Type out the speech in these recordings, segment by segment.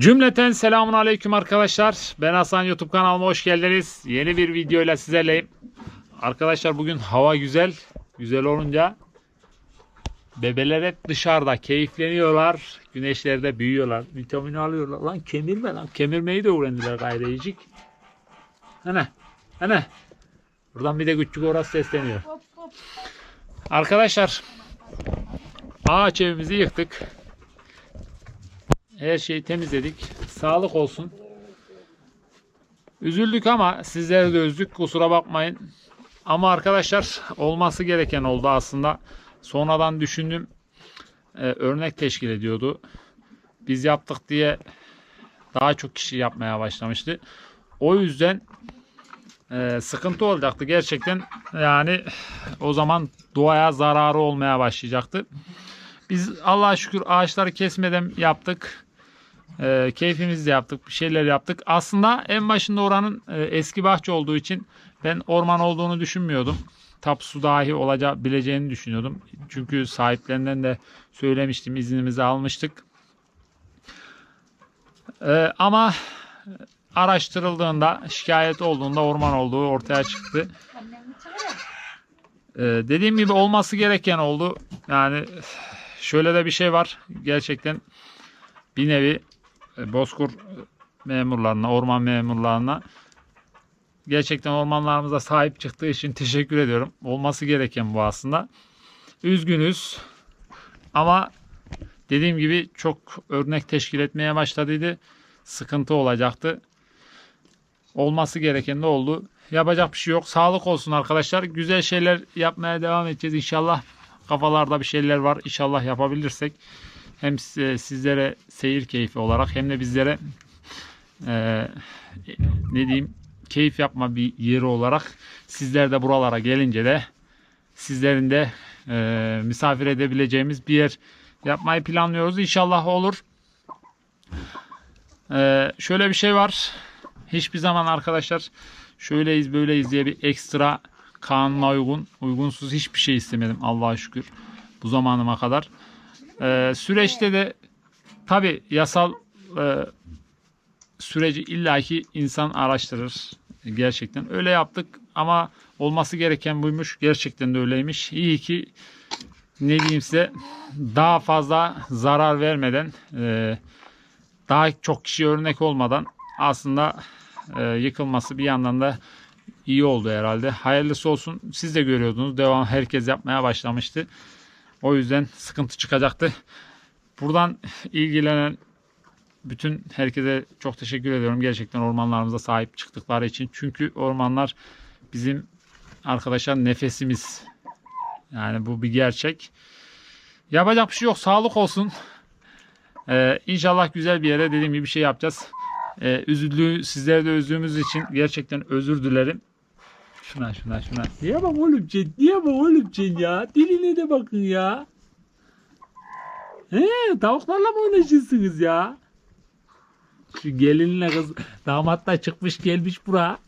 Cümleten selamun aleyküm arkadaşlar. Ben Hasan YouTube kanalıma hoş geldiniz. Yeni bir videoyla sizlerleyim. Arkadaşlar bugün hava güzel. Güzel olunca bebeler hep dışarıda keyifleniyorlar. Güneşlerde büyüyorlar. Vitamin alıyorlar. Lan kemirme lan. Kemirmeyi de öğrendiler gayrıycik. Hene. Hene. Buradan bir de küçük orası sesleniyor. Arkadaşlar ağaç evimizi yıktık. Her şeyi temizledik. Sağlık olsun. Üzüldük ama sizlere de üzdük. Kusura bakmayın. Ama arkadaşlar olması gereken oldu aslında. Sonradan düşündüm. Ee, örnek teşkil ediyordu. Biz yaptık diye daha çok kişi yapmaya başlamıştı. O yüzden e, sıkıntı olacaktı. Gerçekten yani o zaman doğaya zararı olmaya başlayacaktı. Biz Allah'a şükür ağaçları kesmeden yaptık. E, keyfimizle yaptık. Bir şeyler yaptık. Aslında en başında oranın e, eski bahçe olduğu için ben orman olduğunu düşünmüyordum. Tapusu dahi olabileceğini düşünüyordum. Çünkü sahiplerinden de söylemiştim. iznimizi almıştık. E, ama araştırıldığında şikayet olduğunda orman olduğu ortaya çıktı. Ee, dediğim gibi olması gereken oldu. Yani şöyle de bir şey var. Gerçekten bir nevi bozkur memurlarına, orman memurlarına gerçekten ormanlarımıza sahip çıktığı için teşekkür ediyorum. Olması gereken bu aslında. Üzgünüz ama dediğim gibi çok örnek teşkil etmeye başladıydı. Sıkıntı olacaktı. Olması gereken de oldu. Yapacak bir şey yok. Sağlık olsun arkadaşlar. Güzel şeyler yapmaya devam edeceğiz inşallah. Kafalarda bir şeyler var. İnşallah yapabilirsek hem sizlere seyir keyfi olarak hem de bizlere eee, ne diyeyim keyif yapma bir yeri olarak sizler de buralara gelince de sizlerin de eee, misafir edebileceğimiz bir yer yapmayı planlıyoruz. İnşallah olur. Eee, şöyle bir şey var. Hiçbir zaman arkadaşlar şöyleyiz böyleyiz diye bir ekstra kanuna uygun uygunsuz hiçbir şey istemedim Allah'a şükür bu zamanıma kadar. Ee, süreçte de tabi yasal e, süreci illaki insan araştırır gerçekten öyle yaptık ama olması gereken buymuş gerçekten de öyleymiş iyi ki ne diyeyim size daha fazla zarar vermeden e, daha çok kişi örnek olmadan aslında e, yıkılması bir yandan da iyi oldu herhalde. Hayırlısı olsun. Siz de görüyordunuz. Devam herkes yapmaya başlamıştı. O yüzden sıkıntı çıkacaktı. Buradan ilgilenen bütün herkese çok teşekkür ediyorum. Gerçekten ormanlarımıza sahip çıktıkları için. Çünkü ormanlar bizim arkadaşlar nefesimiz. Yani bu bir gerçek. Yapacak bir şey yok. Sağlık olsun. Ee, inşallah güzel bir yere dediğim gibi bir şey yapacağız. Ee, üzüldüğü, sizleri de üzdüğümüz için gerçekten özür dilerim. Şuna şuna şuna. Niye bak oğlum sen? Niye bak oğlum sen ya? Diline de bakın ya. He, tavuklarla mı oynaşırsınız ya? Şu gelinle kız damat da çıkmış gelmiş bura.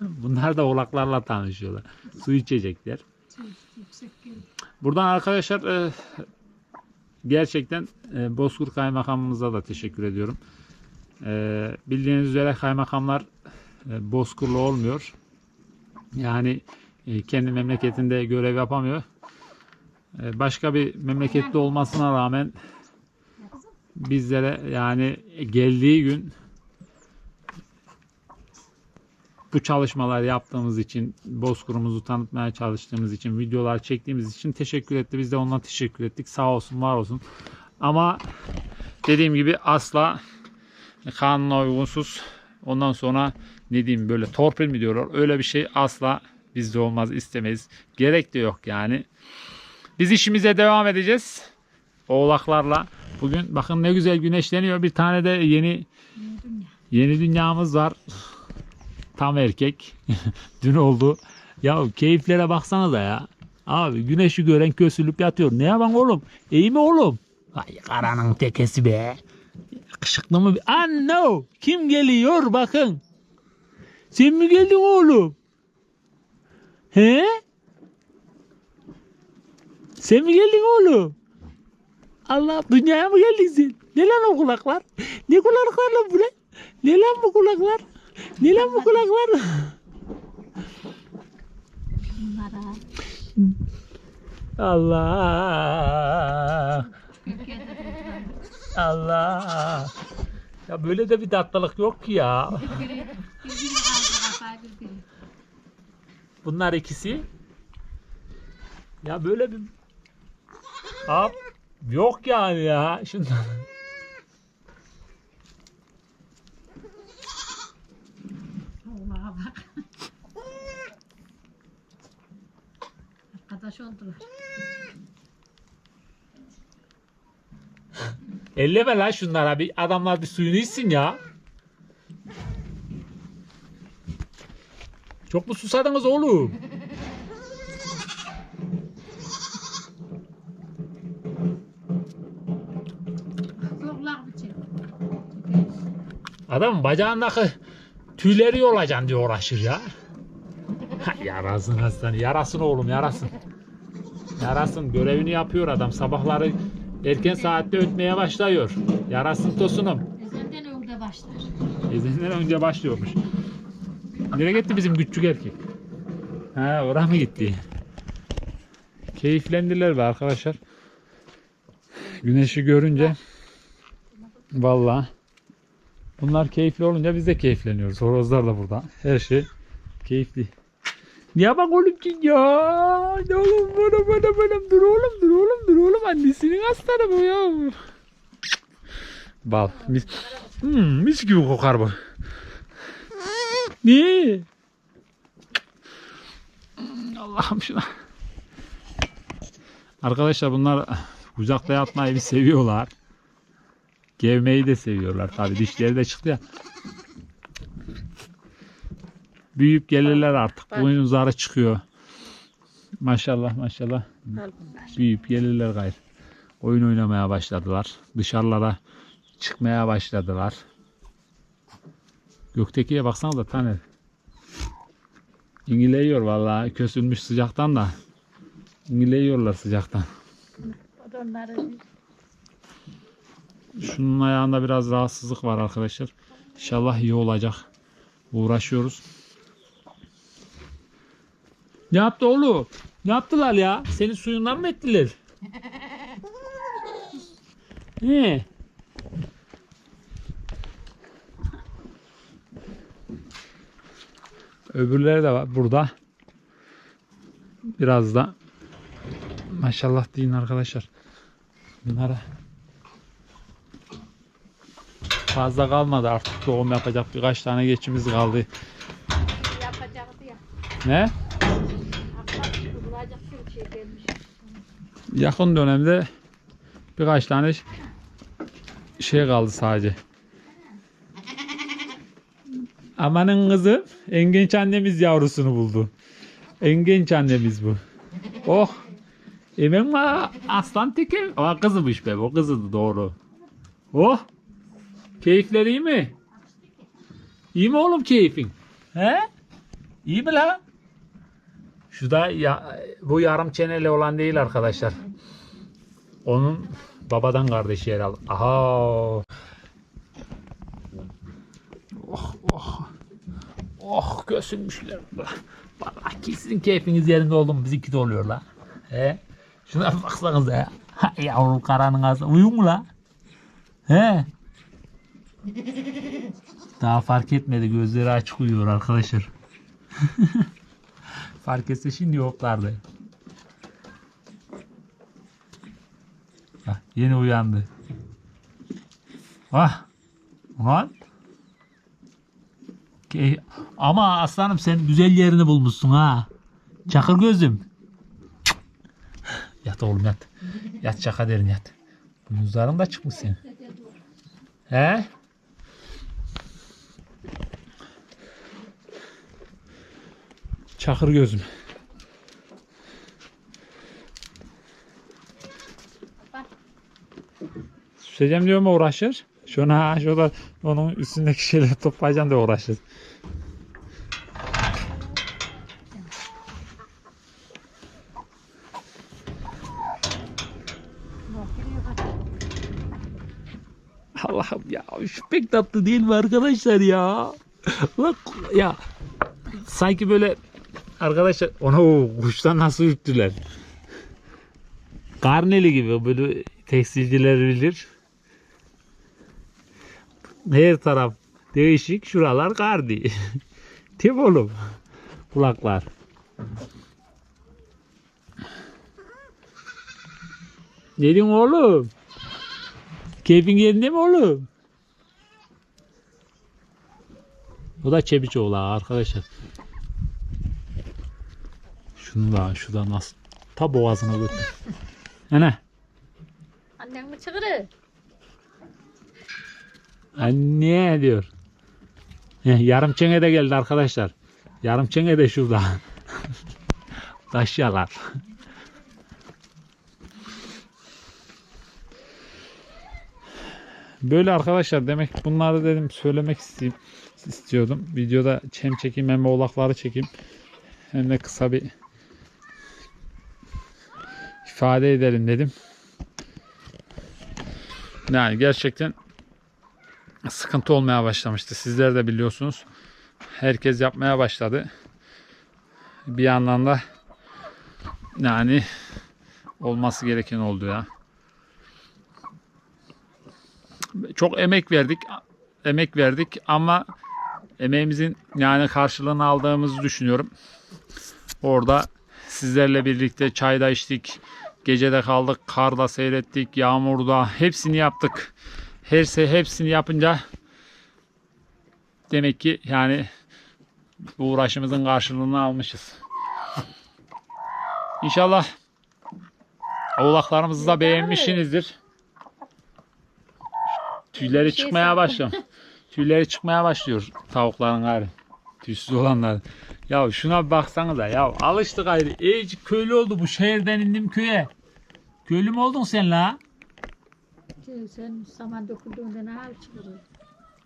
Bunlar da oğlaklarla tanışıyorlar. Su içecekler. Buradan arkadaşlar e, gerçekten e, Bozkır Kaymakamımıza da teşekkür ediyorum. E, bildiğiniz üzere kaymakamlar e, Bozkırlı olmuyor. Yani e, kendi memleketinde görev yapamıyor. E, başka bir memlekette olmasına rağmen bizlere yani geldiği gün bu çalışmalar yaptığımız için, Bozkır'ımızı tanıtmaya çalıştığımız için, videolar çektiğimiz için teşekkür etti. Biz de ona teşekkür ettik. Sağ olsun, var olsun. Ama dediğim gibi asla kanuna uygunsuz. Ondan sonra ne diyeyim böyle torpil mi diyorlar? Öyle bir şey asla bizde olmaz istemeyiz. Gerek de yok yani. Biz işimize devam edeceğiz. Oğlaklarla. Bugün bakın ne güzel güneşleniyor. Bir tane de yeni yeni dünyamız var. Tam erkek. Dün oldu. Ya keyiflere baksana da ya. Abi güneşi gören kösülüp yatıyor. Ne yapan oğlum? İyi mi oğlum? Ay karanın tekesi be. Yakışıklı mı? Anno! Kim geliyor bakın. Sen mi geldin oğlum? He? Sen mi geldin oğlum? Allah dünyaya mı geldin sen? Ne lan o kulaklar? Ne kulaklar lan bu lan? Ne lan bu kulaklar? Ne lan bu kulaklar? Allah. Allah. Ya böyle de bir tatlılık yok ki ya. Biri. Bunlar ikisi. Ya böyle bir Abi yok yani ya. Şimdi Allah'a bak. Arkadaş oldular. elleme lan şunlara bir adamlar bir suyunu içsin ya. Çok mu susadınız oğlum? Adam bacağındaki tüyleri yolacaksın diye uğraşır ya. Yarasın aslanı, yarasın oğlum yarasın. Yarasın görevini yapıyor adam. Sabahları erken saatte ötmeye başlıyor. Yarasın tosunum. Ezelden önce başlar. Ezinden önce başlıyormuş. Nereye gitti bizim küçük erkek? Ha oraya mı gitti? Keyiflendiler be arkadaşlar. Güneşi görünce vallahi bunlar keyifli olunca biz de keyifleniyoruz. Horozlar da burada. Her şey keyifli. Niye bak oğlum ki ya? Ne oğlum bana bana bana dur oğlum dur oğlum dur oğlum annesinin aslanı bu ya. Bal. Mis, hmm, mis gibi kokar bu. Ne? Allah'ım şuna. Arkadaşlar bunlar kucakta yatmayı bir seviyorlar. Gevmeyi de seviyorlar tabi dişleri de çıktı ya. Büyüyüp gelirler artık. Boyun uzarı çıkıyor. Maşallah maşallah. Büyüyüp gelirler gayrı. Oyun oynamaya başladılar. Dışarılara çıkmaya başladılar. Gökteki'ye baksanız da Taner. İngiliyor vallahi kösülmüş sıcaktan da. İngiliyorlar sıcaktan. Şunun ayağında biraz rahatsızlık var arkadaşlar. İnşallah iyi olacak. Uğraşıyoruz. Ne yaptı oğlum? Ne yaptılar ya? Senin suyundan mı ettiler? Ne? Öbürleri de var burada. Biraz da maşallah deyin arkadaşlar. Bunlara fazla kalmadı artık doğum yapacak birkaç tane geçimiz kaldı. yapacaktı ya. Ne? Yakın dönemde birkaç tane şey kaldı sadece. Amanın kızı en genç annemiz yavrusunu buldu. En genç annemiz bu. Oh. Var aslan teki. O kızımış be o kızıydı doğru. Oh. Keyifleri iyi mi? İyi mi oğlum keyfin? He? İyi mi lan? Şu da ya, bu yarım çeneli olan değil arkadaşlar. Onun babadan kardeşi herhalde. Aha. Oh oh. Oh gösülmüşler. Vallahi ki sizin keyfiniz yerinde oldu mu bizimki de oluyor la. He? Şuna baksanıza ya. Ha, yavrum karanın ağzı. Uyuyor mu la? He? Daha fark etmedi. Gözleri açık uyuyor arkadaşlar. Fark etse şimdi yoklardı. Hah, yeni uyandı. Vah. Lan. Ama aslanım sen güzel yerini bulmuşsun ha. Çakır gözüm. Yat oğlum yat. Yat çaka derin yat. Buzların da çıkmış senin. He? Çakır gözüm. Süseceğim diyor mu uğraşır? Şuna ha şurada onun üstündeki şeyleri toplayacaksın da uğraşır. Allah'ım ya şu pek tatlı değil mi arkadaşlar ya? Bak ya sanki böyle arkadaşlar onu kuşlar nasıl ürktüler. Karneli gibi böyle tekstilciler bilir. Her taraf değişik şuralar kardi. Tip oğlum. Kulaklar. Diyorsun oğlum? Keyfin yerinde mi oğlum? Bu da Çebiçoğlu arkadaşlar. Şunu da şu nasıl ta boğazına götür. Ana. Annen mi çıkırı? Anne diyor. Heh, yarım çenge de geldi arkadaşlar. Yarım çenge de şurada. Taşyalar. Böyle arkadaşlar demek bunları dedim söylemek isteyeyim, istiyordum. Videoda çem çekeyim hem oğlakları çekeyim. Hem de kısa bir ifade edelim dedim. Yani gerçekten sıkıntı olmaya başlamıştı. Sizler de biliyorsunuz. Herkes yapmaya başladı. Bir yandan da yani olması gereken oldu ya. Çok emek verdik. Emek verdik ama emeğimizin yani karşılığını aldığımızı düşünüyorum. Orada sizlerle birlikte çayda içtik. Gecede kaldık, karda seyrettik, yağmurda hepsini yaptık. Her şey hepsini yapınca demek ki yani uğraşımızın karşılığını almışız. İnşallah oğlaklarımızı da beğenmişsinizdir. Tüyleri Şey çıkmaya başlıyor. Tüyleri çıkmaya başlıyor tavukların gari. Tüysüz olanlar. Ya şuna bir baksanıza ya alıştık ayrı. İyice köylü oldu bu şehirden indim köye. Köylü mü oldun sen la? Sen saman döküldüğünde ne hal?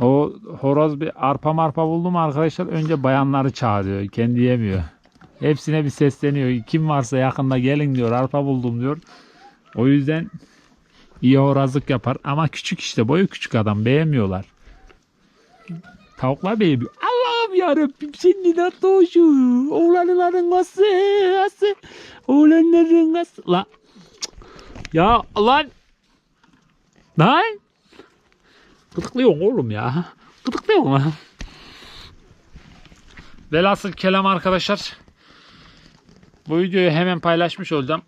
O horoz bir arpa marpa buldu mu arkadaşlar önce bayanları çağırıyor. Kendi yemiyor. Hepsine bir sesleniyor. Kim varsa yakında gelin diyor. Arpa buldum diyor. O yüzden iyi horozluk yapar. Ama küçük işte. Boyu küçük adam. Beğenmiyorlar. Tavuklar beğenmiyor. Allah'ım yarabbim senin tatlı hoşu. Oğlanların? Nasıl? Oğlanların nasıl? La. Ya lan. Lan. Gıdıklıyorsun oğlum ya. Gıdıklıyorsun lan. Velhasıl kelam arkadaşlar. Bu videoyu hemen paylaşmış olacağım.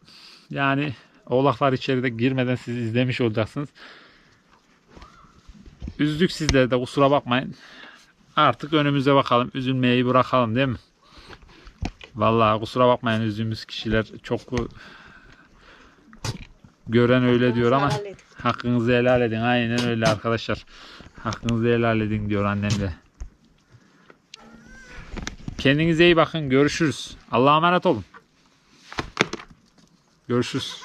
Yani oğlaklar içeride girmeden siz izlemiş olacaksınız. Üzdük sizleri de kusura bakmayın. Artık önümüze bakalım. Üzülmeyi bırakalım değil mi? Vallahi kusura bakmayın üzdüğümüz kişiler çok gören öyle diyor ama. Hakkınızı helal edin. Aynen öyle arkadaşlar. Hakkınızı helal edin diyor annem de. Kendinize iyi bakın. Görüşürüz. Allah'a emanet olun. Görüşürüz.